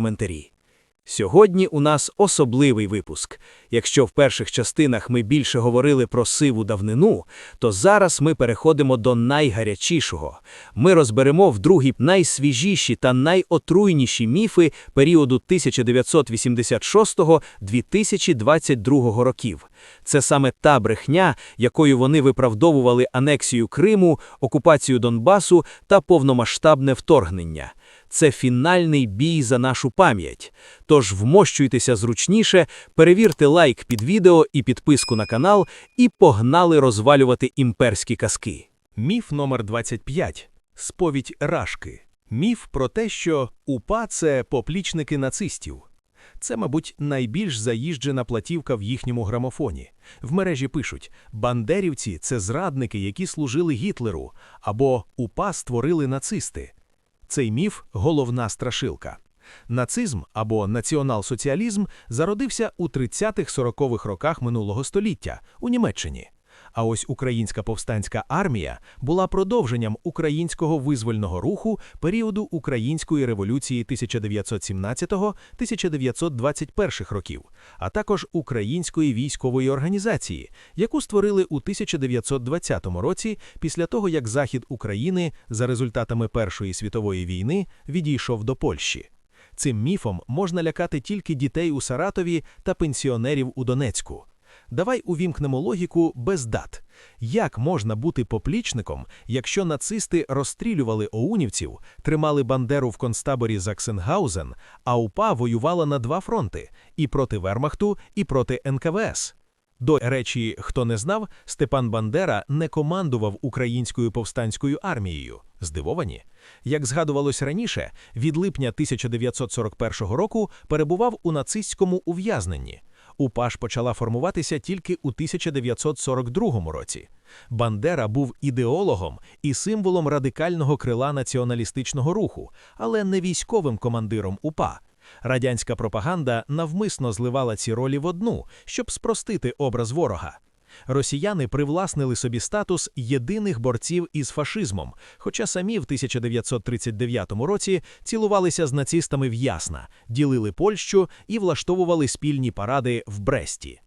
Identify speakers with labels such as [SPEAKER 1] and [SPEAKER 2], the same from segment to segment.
[SPEAKER 1] коментарі. Сьогодні у нас особливий випуск. Якщо в перших частинах ми більше говорили про сиву давнину, то зараз ми переходимо до найгарячішого. Ми розберемо в другій найсвіжіші та найотруйніші міфи періоду 1986-2022 років. Це саме та брехня, якою вони виправдовували анексію Криму, окупацію Донбасу та повномасштабне вторгнення. Це фінальний бій за нашу пам'ять. Тож вмощуйтеся зручніше, перевірте лайк під відео і підписку на канал, і погнали розвалювати імперські казки.
[SPEAKER 2] Міф номер 25. Сповідь Рашки. Міф про те, що УПА – це поплічники нацистів. Це, мабуть, найбільш заїжджена платівка в їхньому грамофоні. В мережі пишуть: бандерівці це зрадники, які служили Гітлеру, або УПА створили нацисти. Цей міф головна страшилка. Нацизм або націонал-соціалізм зародився у 30-40-х роках минулого століття у Німеччині. А ось українська повстанська армія була продовженням українського визвольного руху періоду Української революції 1917-1921 років, а також української військової організації, яку створили у 1920 році після того, як Захід України за результатами Першої світової війни відійшов до Польщі. Цим міфом можна лякати тільки дітей у Саратові та пенсіонерів у Донецьку. Давай увімкнемо логіку без дат. Як можна бути поплічником, якщо нацисти розстрілювали оунівців, тримали Бандеру в концтаборі Заксенгаузен, а УПА воювала на два фронти і проти Вермахту, і проти НКВС? До речі, хто не знав, Степан Бандера не командував українською повстанською армією. Здивовані? Як згадувалось раніше, від липня 1941 року перебував у нацистському ув'язненні. УПА ж почала формуватися тільки у 1942 році. Бандера був ідеологом і символом радикального крила націоналістичного руху, але не військовим командиром УПА. Радянська пропаганда навмисно зливала ці ролі в одну, щоб спростити образ ворога. Росіяни привласнили собі статус єдиних борців із фашизмом, хоча самі в 1939 році цілувалися з нацистами в Ясна, ділили Польщу і влаштовували спільні паради в Бресті.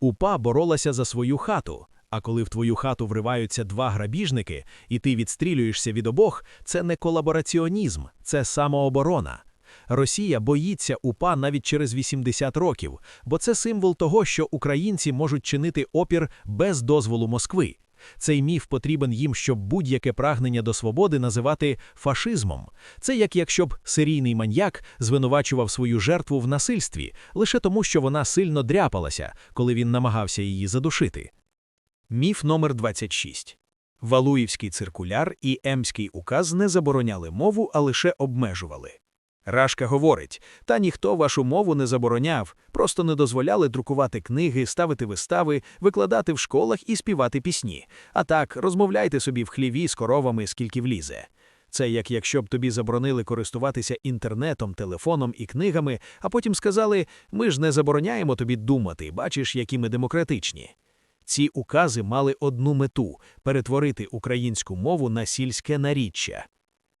[SPEAKER 2] УПА боролася за свою хату. А коли в твою хату вриваються два грабіжники, і ти відстрілюєшся від обох, це не колабораціонізм, це самооборона. Росія боїться УПА навіть через 80 років, бо це символ того, що українці можуть чинити опір без дозволу Москви. Цей міф потрібен їм, щоб будь-яке прагнення до свободи називати фашизмом. Це як якщо б серійний маньяк звинувачував свою жертву в насильстві лише тому, що вона сильно дряпалася, коли він намагався її задушити. Міф номер 26 Валуївський циркуляр і Емський указ не забороняли мову, а лише обмежували. Рашка говорить: та ніхто вашу мову не забороняв, просто не дозволяли друкувати книги, ставити вистави, викладати в школах і співати пісні. А так, розмовляйте собі в хліві з коровами, скільки влізе. Це як якщо б тобі заборонили користуватися інтернетом, телефоном і книгами, а потім сказали: ми ж не забороняємо тобі думати, бачиш, які ми демократичні. Ці укази мали одну мету перетворити українську мову на сільське наріччя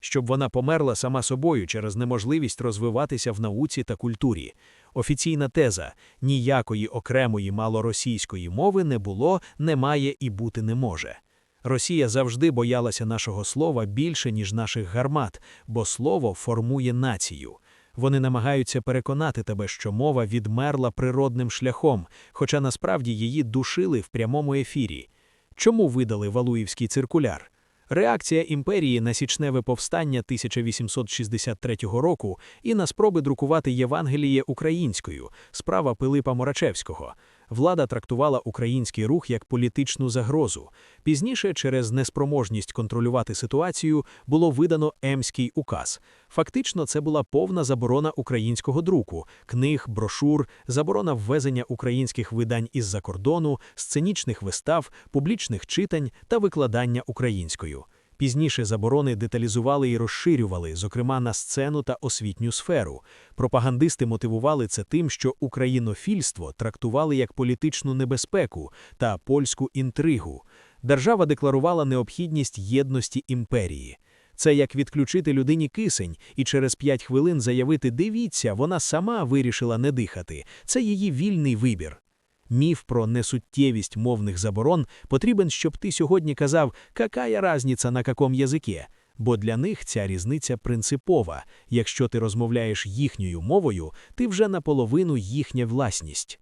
[SPEAKER 2] щоб вона померла сама собою через неможливість розвиватися в науці та культурі. Офіційна теза ніякої окремої малоросійської мови не було, немає і бути не може. Росія завжди боялася нашого слова більше, ніж наших гармат, бо слово формує націю. Вони намагаються переконати тебе, що мова відмерла природним шляхом, хоча насправді її душили в прямому ефірі. Чому видали Валуївський циркуляр? Реакція імперії на січневе повстання 1863 року і на спроби друкувати Євангеліє українською, справа Пилипа Морачевського влада трактувала український рух як політичну загрозу. Пізніше, через неспроможність контролювати ситуацію, було видано Емський указ. Фактично, це була повна заборона українського друку, книг, брошур, заборона ввезення українських видань із-за кордону, сценічних вистав, публічних читань та викладання українською. Пізніше заборони деталізували і розширювали, зокрема на сцену та освітню сферу. Пропагандисти мотивували це тим, що українофільство трактували як політичну небезпеку та польську інтригу. Держава декларувала необхідність єдності імперії. Це як відключити людині кисень і через п'ять хвилин заявити «дивіться, вона сама вирішила не дихати». Це її вільний вибір. Міф про несуттєвість мовних заборон потрібен, щоб ти сьогодні казав «какая разниця на каком язике?», бо для них ця різниця принципова. Якщо ти розмовляєш їхньою мовою, ти вже наполовину їхня власність.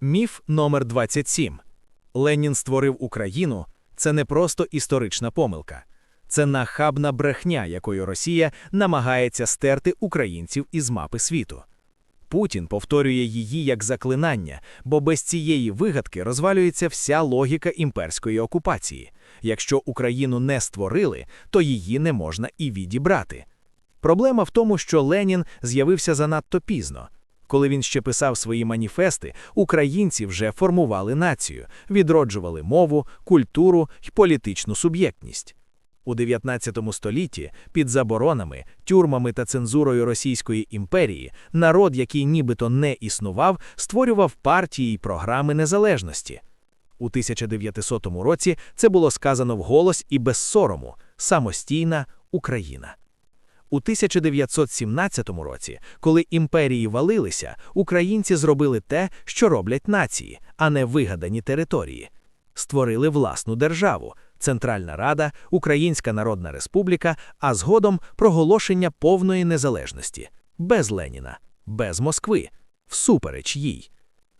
[SPEAKER 1] Міф номер 27. Ленін створив Україну – це не просто історична помилка. Це нахабна брехня, якою Росія намагається стерти українців із мапи світу. Путін повторює її як заклинання, бо без цієї вигадки розвалюється вся логіка імперської окупації. Якщо Україну не створили, то її не можна і відібрати. Проблема в тому, що Ленін з'явився занадто пізно. Коли він ще писав свої маніфести, українці вже формували націю, відроджували мову, культуру й політичну суб'єктність. У 19 столітті під заборонами, тюрмами та цензурою Російської імперії народ, який нібито не існував, створював партії й програми незалежності. У 1900 році це було сказано вголос і без сорому самостійна Україна. У 1917 році, коли імперії валилися, українці зробили те, що роблять нації, а не вигадані території. Створили власну державу, Центральна Рада, Українська Народна Республіка, а згодом проголошення повної незалежності. Без Леніна, без Москви, всупереч їй.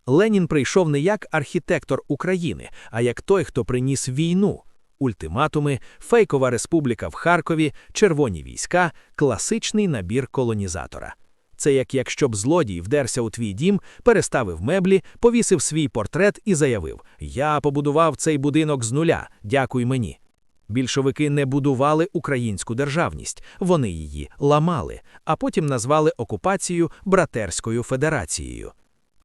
[SPEAKER 1] Ленін прийшов не як архітектор України, а як той, хто приніс війну. Ультиматуми, фейкова республіка в Харкові, червоні війська, класичний набір колонізатора. Це як якщо б злодій вдерся у твій дім, переставив меблі, повісив свій портрет і заявив: Я побудував цей будинок з нуля, дякуй мені. Більшовики не будували українську державність, вони її ламали, а потім назвали окупацію Братерською Федерацією.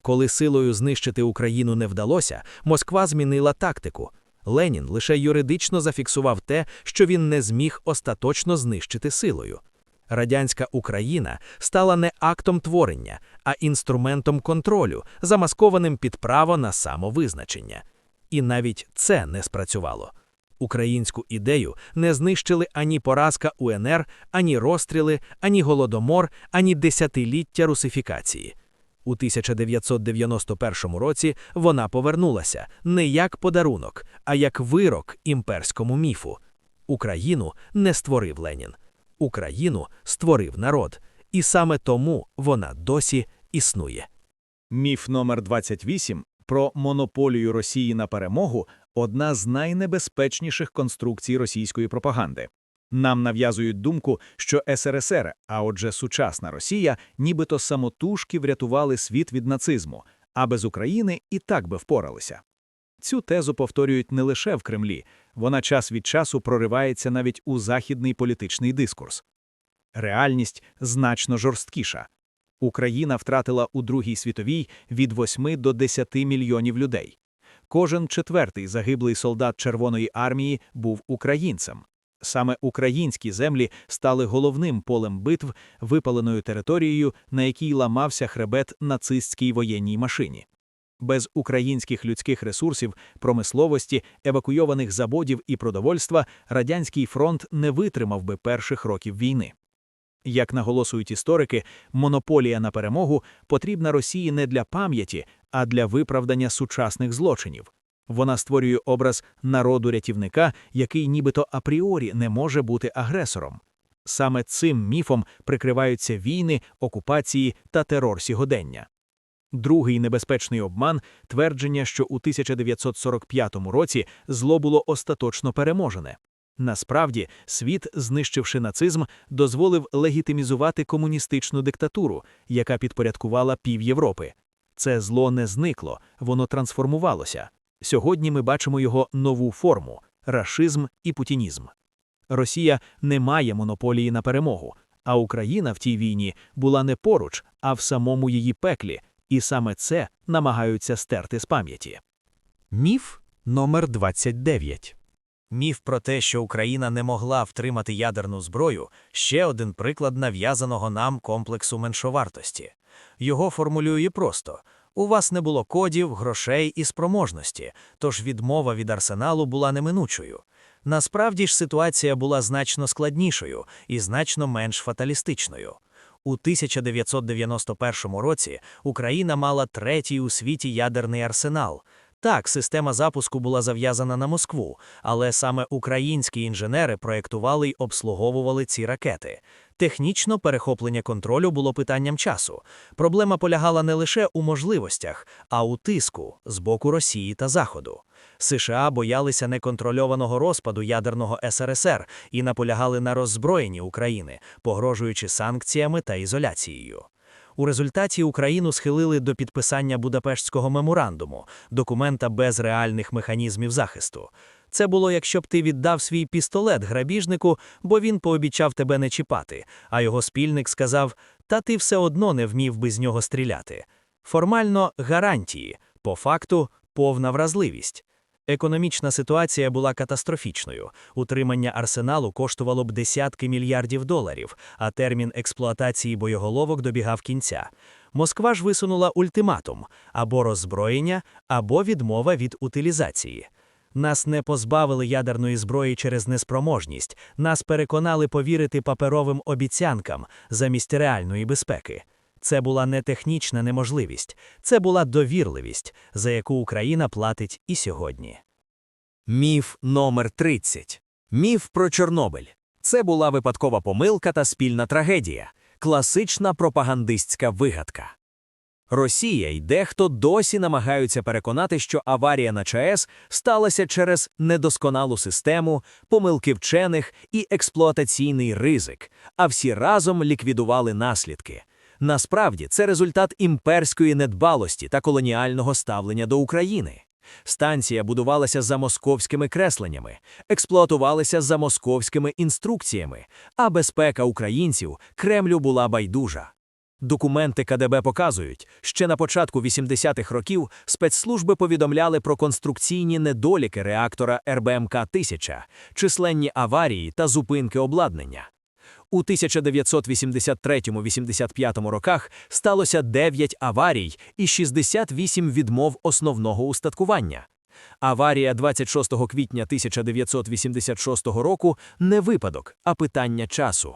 [SPEAKER 1] Коли силою знищити Україну не вдалося, Москва змінила тактику. Ленін лише юридично зафіксував те, що він не зміг остаточно знищити силою. Радянська Україна стала не актом творення, а інструментом контролю, замаскованим під право на самовизначення. І навіть це не спрацювало. Українську ідею не знищили ані поразка УНР, ані розстріли, ані голодомор, ані десятиліття русифікації. У 1991 році вона повернулася не як подарунок, а як вирок імперському міфу. Україну не створив Ленін. Україну створив народ, і саме тому вона досі існує.
[SPEAKER 3] Міф номер 28 про монополію Росії на перемогу одна з найнебезпечніших конструкцій російської пропаганди. Нам нав'язують думку, що СРСР, а отже, сучасна Росія, нібито самотужки врятували світ від нацизму, а без України і так би впоралися. Цю тезу повторюють не лише в Кремлі, вона час від часу проривається навіть у західний політичний дискурс. Реальність значно жорсткіша. Україна втратила у Другій світовій від 8 до 10 мільйонів людей. Кожен четвертий загиблий солдат Червоної армії був українцем. Саме українські землі стали головним полем битв, випаленою територією, на якій ламався хребет нацистській воєнній машині. Без українських людських ресурсів, промисловості, евакуйованих заводів і продовольства радянський фронт не витримав би перших років війни. Як наголошують історики, монополія на перемогу потрібна Росії не для пам'яті, а для виправдання сучасних злочинів. Вона створює образ народу-рятівника, який нібито апріорі не може бути агресором. Саме цим міфом прикриваються війни, окупації та терор сьогодення. Другий небезпечний обман твердження, що у 1945 році зло було остаточно переможене. Насправді, світ, знищивши нацизм, дозволив легітимізувати комуністичну диктатуру, яка підпорядкувала пів Європи. Це зло не зникло, воно трансформувалося. Сьогодні ми бачимо його нову форму рашизм і путінізм. Росія не має монополії на перемогу, а Україна в тій війні була не поруч, а в самому її пеклі, і саме це намагаються стерти з пам'яті.
[SPEAKER 1] Міф номер 29 Міф про те, що Україна не могла втримати ядерну зброю, ще один приклад нав'язаного нам комплексу меншовартості. Його формулює просто у вас не було кодів, грошей і спроможності, тож відмова від арсеналу була неминучою.
[SPEAKER 4] Насправді ж ситуація була значно складнішою і значно менш фаталістичною. У 1991 році Україна мала третій у світі ядерний арсенал. Так, система запуску була зав'язана на Москву, але саме українські інженери проєктували й обслуговували ці ракети. Технічно перехоплення контролю було питанням часу. Проблема полягала не лише у можливостях, а у тиску з боку Росії та Заходу. США боялися неконтрольованого розпаду ядерного СРСР і наполягали на роззброєнні України, погрожуючи санкціями та ізоляцією. У результаті Україну схилили до підписання Будапештського меморандуму, документа без реальних механізмів захисту. Це було, якщо б ти віддав свій пістолет грабіжнику, бо він пообіцяв тебе не чіпати, а його спільник сказав: Та ти все одно не вмів би з нього стріляти. Формально гарантії, по факту повна вразливість. Економічна ситуація була катастрофічною. Утримання арсеналу коштувало б десятки мільярдів доларів, а термін експлуатації боєголовок добігав кінця. Москва ж висунула ультиматум або роззброєння, або відмова від утилізації. Нас не позбавили ядерної зброї через неспроможність, нас переконали повірити паперовим обіцянкам замість реальної безпеки. Це була не технічна неможливість, це була довірливість, за яку Україна платить і сьогодні.
[SPEAKER 1] Міф номер 30. Міф про Чорнобиль. Це була випадкова помилка та спільна трагедія, класична пропагандистська вигадка. Росія й дехто досі намагаються переконати, що аварія на ЧАЕС сталася через недосконалу систему, помилки вчених і експлуатаційний ризик, а всі разом ліквідували наслідки. Насправді це результат імперської недбалості та колоніального ставлення до України. Станція будувалася за московськими кресленнями, експлуатувалася за московськими інструкціями, а безпека українців Кремлю була байдужа. Документи КДБ показують, ще на початку 80-х років спецслужби повідомляли про конструкційні недоліки реактора РБМК-1000, численні аварії та зупинки обладнання. У 1983-85 роках сталося 9 аварій і 68 відмов основного устаткування. Аварія 26 квітня 1986 року не випадок, а питання часу.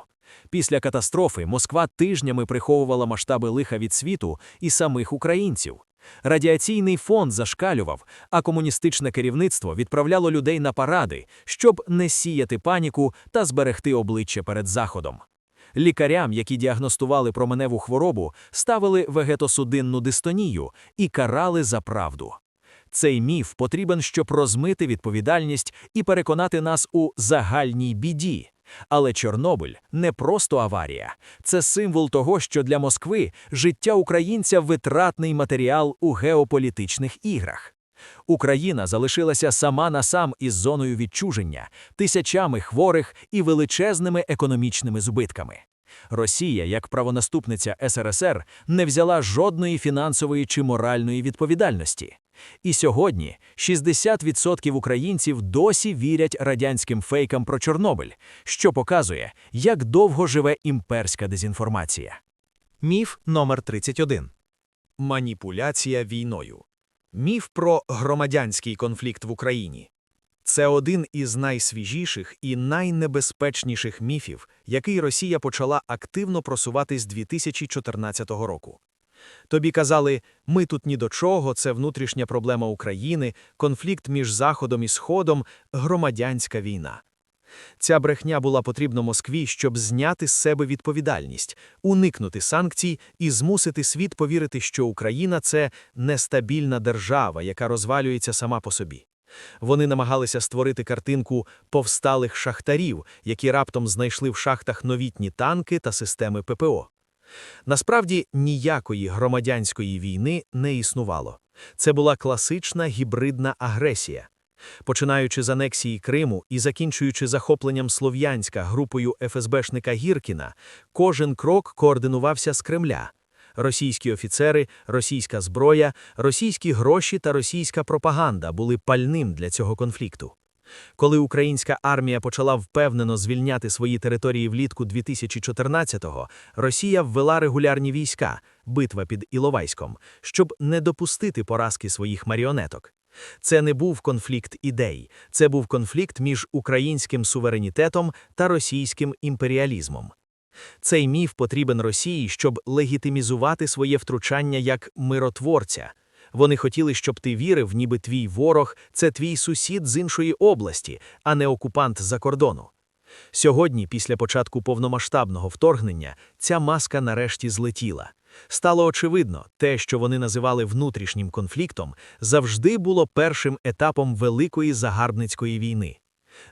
[SPEAKER 1] Після катастрофи Москва тижнями приховувала масштаби лиха від світу і самих українців. Радіаційний фон зашкалював, а комуністичне керівництво відправляло людей на паради, щоб не сіяти паніку та зберегти обличчя перед заходом. Лікарям, які діагностували променеву хворобу, ставили вегетосудинну дистонію і карали за правду. Цей міф потрібен, щоб розмити відповідальність і переконати нас у загальній біді. Але Чорнобиль не просто аварія, це символ того, що для Москви життя українця витратний матеріал у геополітичних іграх. Україна залишилася сама на сам із зоною відчуження, тисячами хворих і величезними економічними збитками. Росія, як правонаступниця СРСР, не взяла жодної фінансової чи моральної відповідальності. І сьогодні 60% українців досі вірять радянським фейкам про Чорнобиль, що показує, як довго живе імперська дезінформація.
[SPEAKER 2] Міф номер 31. Маніпуляція війною. Міф про громадянський конфлікт в Україні. Це один із найсвіжіших і найнебезпечніших міфів, який Росія почала активно просувати з 2014 року. Тобі казали, ми тут ні до чого, це внутрішня проблема України, конфлікт між Заходом і Сходом, громадянська війна. Ця брехня була потрібна Москві, щоб зняти з себе відповідальність, уникнути санкцій і змусити світ повірити, що Україна це нестабільна держава, яка розвалюється сама по собі. Вони намагалися створити картинку повсталих шахтарів, які раптом знайшли в шахтах новітні танки та системи ППО. Насправді ніякої громадянської війни не існувало. Це була класична гібридна агресія. Починаючи з анексії Криму і закінчуючи захопленням Слов'янська групою ФСБшника Гіркіна, кожен крок координувався з Кремля. Російські офіцери, російська зброя, російські гроші та російська пропаганда були пальним для цього конфлікту. Коли українська армія почала впевнено звільняти свої території влітку 2014-го, Росія ввела регулярні війська, битва під Іловайськом, щоб не допустити поразки своїх маріонеток.
[SPEAKER 4] Це не був конфлікт ідей, це був конфлікт між українським суверенітетом та російським імперіалізмом. Цей міф потрібен Росії, щоб легітимізувати своє втручання як миротворця. Вони хотіли, щоб ти вірив, ніби твій ворог це твій сусід з іншої області, а не окупант за кордону. Сьогодні, після початку повномасштабного вторгнення, ця маска нарешті злетіла. Стало очевидно, те, що вони називали внутрішнім конфліктом, завжди було першим етапом великої загарбницької війни.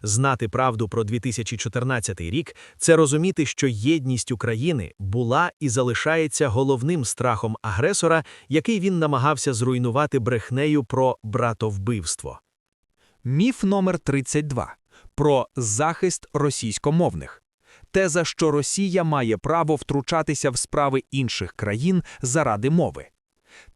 [SPEAKER 4] Знати правду про 2014 рік це розуміти, що єдність України була і залишається головним страхом агресора, який він намагався зруйнувати брехнею про братовбивство.
[SPEAKER 5] Міф номер 32 про захист російськомовних. Теза, що Росія має право втручатися в справи інших країн заради мови.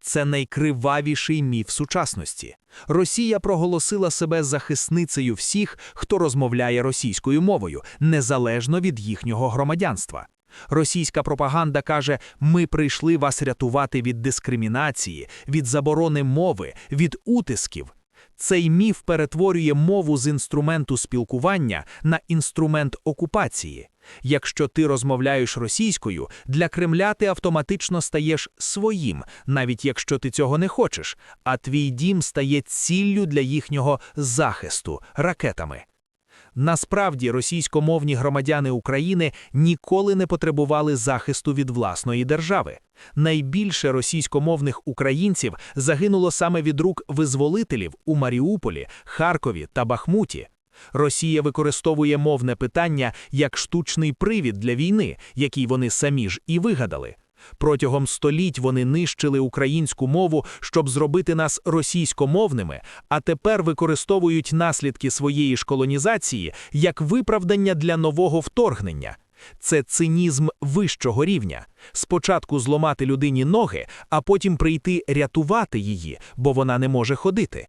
[SPEAKER 5] Це найкривавіший міф сучасності. Росія проголосила себе захисницею всіх, хто розмовляє російською мовою, незалежно від їхнього громадянства. Російська пропаганда каже: ми прийшли вас рятувати від дискримінації, від заборони мови, від утисків. Цей міф перетворює мову з інструменту спілкування на інструмент окупації. Якщо ти розмовляєш російською, для Кремля ти автоматично стаєш своїм, навіть якщо ти цього не хочеш, а твій дім стає ціллю для їхнього захисту ракетами. Насправді, російськомовні громадяни України ніколи не потребували захисту від власної держави. Найбільше російськомовних українців загинуло саме від рук визволителів у Маріуполі, Харкові та Бахмуті. Росія використовує мовне питання як штучний привід для війни, який вони самі ж і вигадали. Протягом століть вони нищили українську мову, щоб зробити нас російськомовними, а тепер використовують наслідки своєї ж колонізації як виправдання для нового вторгнення. Це цинізм вищого рівня. Спочатку зломати людині ноги, а потім прийти рятувати її, бо вона не може ходити.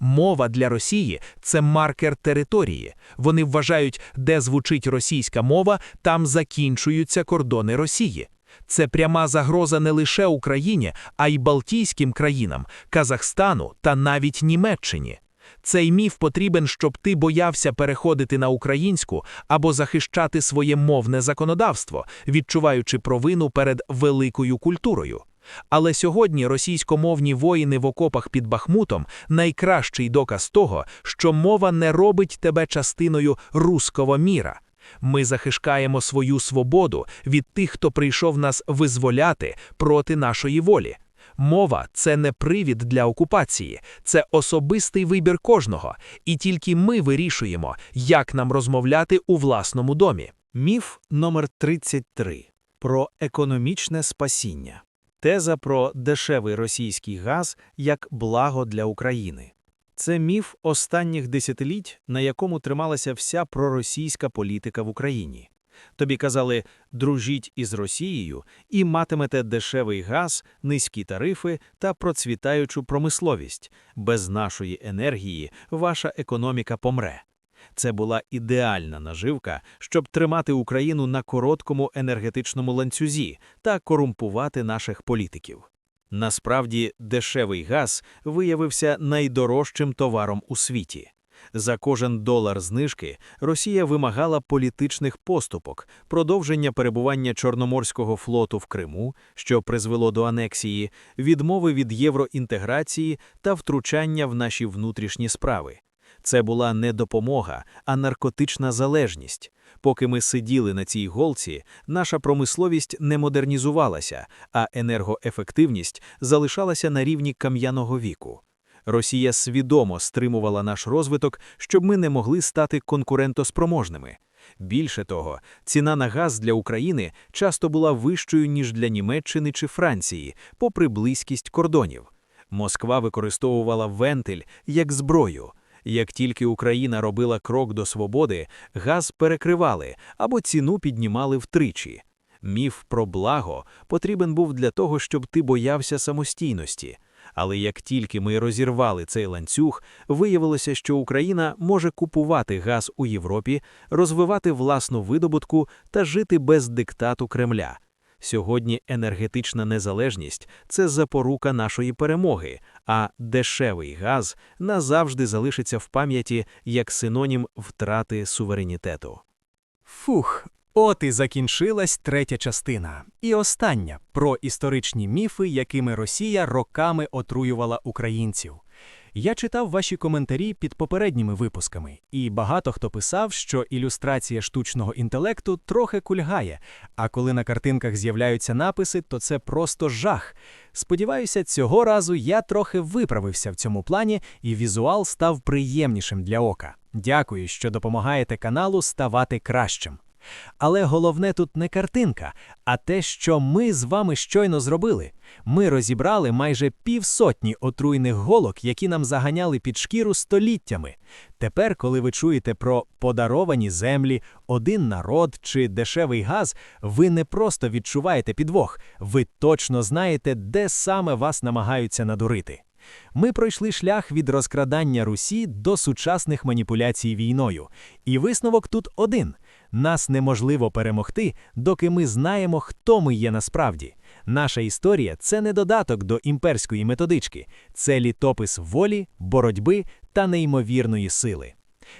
[SPEAKER 5] Мова для Росії це маркер території. Вони вважають, де звучить російська мова, там закінчуються кордони Росії. Це пряма загроза не лише Україні, а й Балтійським країнам, Казахстану та навіть Німеччині. Цей міф потрібен, щоб ти боявся переходити на українську або захищати своє мовне законодавство, відчуваючи провину перед великою культурою. Але сьогодні російськомовні воїни в окопах під Бахмутом найкращий доказ того, що мова не робить тебе частиною руского міра. Ми захищаємо свою свободу від тих, хто прийшов нас визволяти проти нашої волі. Мова це не привід для окупації, це особистий вибір кожного, і тільки ми вирішуємо, як нам розмовляти у власному домі.
[SPEAKER 4] Міф номер 33 про економічне спасіння. Теза про дешевий російський газ як благо для України. Це міф останніх десятиліть, на якому трималася вся проросійська політика в Україні. Тобі казали, дружіть із Росією і матимете дешевий газ, низькі тарифи та процвітаючу промисловість. Без нашої енергії ваша економіка помре. Це була ідеальна наживка, щоб тримати Україну на короткому енергетичному ланцюзі та корумпувати наших політиків. Насправді, дешевий газ виявився найдорожчим товаром у світі. За кожен долар знижки Росія вимагала політичних поступок, продовження перебування Чорноморського флоту в Криму, що призвело до анексії, відмови від євроінтеграції та втручання в наші внутрішні справи. Це була не допомога, а наркотична залежність. Поки ми сиділи на цій голці, наша промисловість не модернізувалася, а енергоефективність залишалася на рівні кам'яного віку. Росія свідомо стримувала наш розвиток, щоб ми не могли стати конкурентоспроможними. Більше того, ціна на газ для України часто була вищою, ніж для Німеччини чи Франції, попри близькість кордонів. Москва використовувала вентиль як зброю. Як тільки Україна робила крок до свободи, газ перекривали або ціну піднімали втричі. Міф про благо потрібен був для того, щоб ти боявся самостійності. Але як тільки ми розірвали цей ланцюг, виявилося, що Україна може купувати газ у Європі, розвивати власну видобутку та жити без диктату Кремля.
[SPEAKER 1] Сьогодні енергетична незалежність це запорука нашої перемоги, а дешевий газ назавжди залишиться в пам'яті як синонім втрати суверенітету.
[SPEAKER 5] Фух, от і закінчилась третя частина. І остання про історичні міфи, якими Росія роками отруювала українців. Я читав ваші коментарі під попередніми випусками, і багато хто писав, що ілюстрація штучного інтелекту трохи кульгає, а коли на картинках з'являються написи, то це просто жах. Сподіваюся, цього разу я трохи виправився в цьому плані, і візуал став приємнішим для ока. Дякую, що допомагаєте каналу ставати кращим. Але головне тут не картинка, а те, що ми з вами щойно зробили. Ми розібрали майже півсотні отруйних голок, які нам заганяли під шкіру століттями. Тепер, коли ви чуєте про подаровані землі, один народ чи дешевий газ, ви не просто відчуваєте підвох, ви точно знаєте, де саме вас намагаються надурити. Ми пройшли шлях від розкрадання Русі до сучасних маніпуляцій війною. І висновок тут один: нас неможливо перемогти, доки ми знаємо, хто ми є насправді. Наша історія це не додаток до імперської методички, це літопис волі, боротьби та неймовірної сили.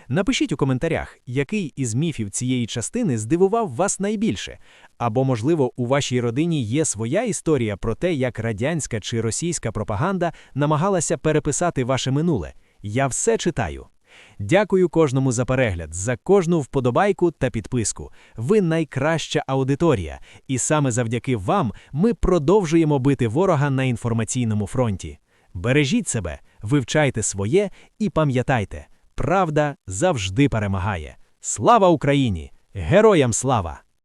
[SPEAKER 5] Напишіть у коментарях, який із міфів цієї частини здивував вас найбільше, або, можливо, у вашій родині є своя історія про те, як радянська чи російська пропаганда намагалася переписати ваше минуле. Я все читаю. Дякую кожному за перегляд, за кожну вподобайку та підписку. Ви найкраща аудиторія, і саме завдяки вам ми продовжуємо бити ворога на інформаційному фронті. Бережіть себе, вивчайте своє і пам'ятайте, правда завжди перемагає. Слава Україні! Героям слава!